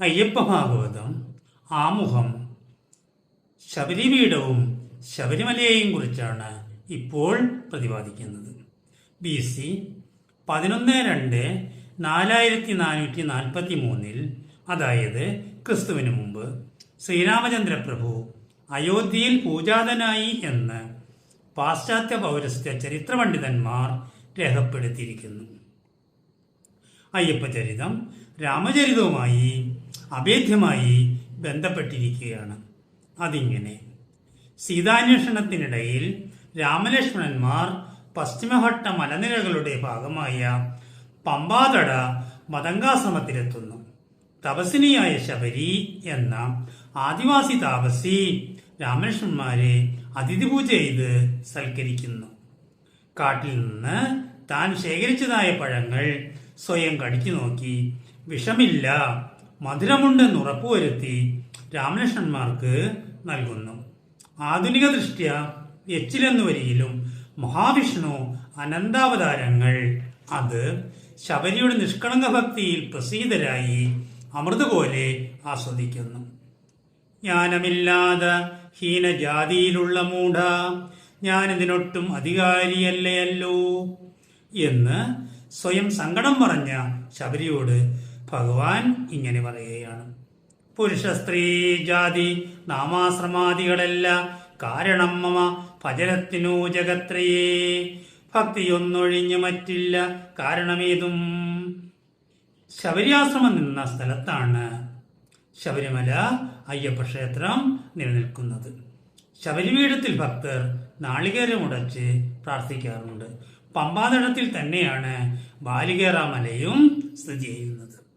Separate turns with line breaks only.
അയ്യപ്പ ഭാഗവതം ആമുഖം ശബരിപീഠവും ശബരിമലയെയും കുറിച്ചാണ് ഇപ്പോൾ പ്രതിപാദിക്കുന്നത്. ബി സി പതിനൊന്ന് രണ്ട് നാലായിരത്തി നാനൂറ്റി നാൽപ്പത്തി മൂന്നിൽ അതായത് ക്രിസ്തുവിന് മുമ്പ് ശ്രീരാമചന്ദ്രപ്രഭു അയോധ്യയിൽ പൂജാതനായി എന്ന് പാശ്ചാത്യ പൗരസ്ത്യ ചരിത്ര പണ്ഡിതന്മാർ രേഖപ്പെടുത്തിയിരിക്കുന്നു. അയ്യപ്പചരിതം രാമചരിതവുമായി അഭേദ്യമായി ബന്ധപ്പെട്ടിരിക്കുകയാണ്. അതിങ്ങനെ സീതാന്വേഷണത്തിനിടയിൽ രാമലക്ഷ്മണന്മാർ പശ്ചിമഘട്ട മലനിരകളുടെ ഭാഗമായ പമ്പാതട മതങ്കാശ്രമത്തിലെത്തുന്നു തപസിനിയായ ശബരി എന്ന ആദിവാസി താപസി രാമലക്ഷ്മണന്മാരെ അതിഥിപൂജ ചെയ്ത് സൽക്കരിക്കുന്നു. കാട്ടിൽ നിന്ന് താൻ ശേഖരിച്ചതായ പഴങ്ങൾ സ്വയം കടിച്ചു നോക്കി വിഷമില്ല. മധുരമുണ്ടെന്ന് ഉറപ്പുവരുത്തി രാമകൃഷ്ണന്മാർക്ക് നൽകുന്നു. ആധുനിക ദൃഷ്ട്യ എച്ചിലെന്നു വരിയിലും മഹാവിഷ്ണു അനന്താവതാരങ്ങൾ. അത് ശബരിയുടെ നിഷ്കളങ്ക ഭക്തിയിൽ പ്രസീതരായി അമൃത് പോലെ ആസ്വദിക്കുന്നു. ജ്ഞാനമില്ലാതെ ഹീനജാതിയിലുള്ള മൂഢ ഞാനിതിനൊട്ടും അധികാരിയല്ലയല്ലോ എന്ന് സ്വയം സങ്കടം പറഞ്ഞ ശബരിയോട് ഭഗവാൻ ഇങ്ങനെ പറയുകയാണ്. പുരുഷ സ്ത്രീ ജാതി നാമാശ്രമാദികളല്ല. കാരണം മമ ഭജനത്തിനു ജഗത്രയേ ഭക്തിയൊന്നൊഴിഞ്ഞ് മറ്റില്ല. കാരണമേതും? ശബരിയാശ്രമം നിന്ന സ്ഥലത്താണ് ശബരിമല അയ്യപ്പ ക്ഷേത്രം നിലനിൽക്കുന്നത്. ശബരിപീഠത്തിൽ ഭക്തർ നാളികേരം നാളികേരമുടച്ച് പ്രാർത്ഥിക്കാറുണ്ട്. പമ്പാതടത്തിൽ തന്നെയാണ് ബാലികേറാമലയും സ്ഥിതി ചെയ്യുന്നത്.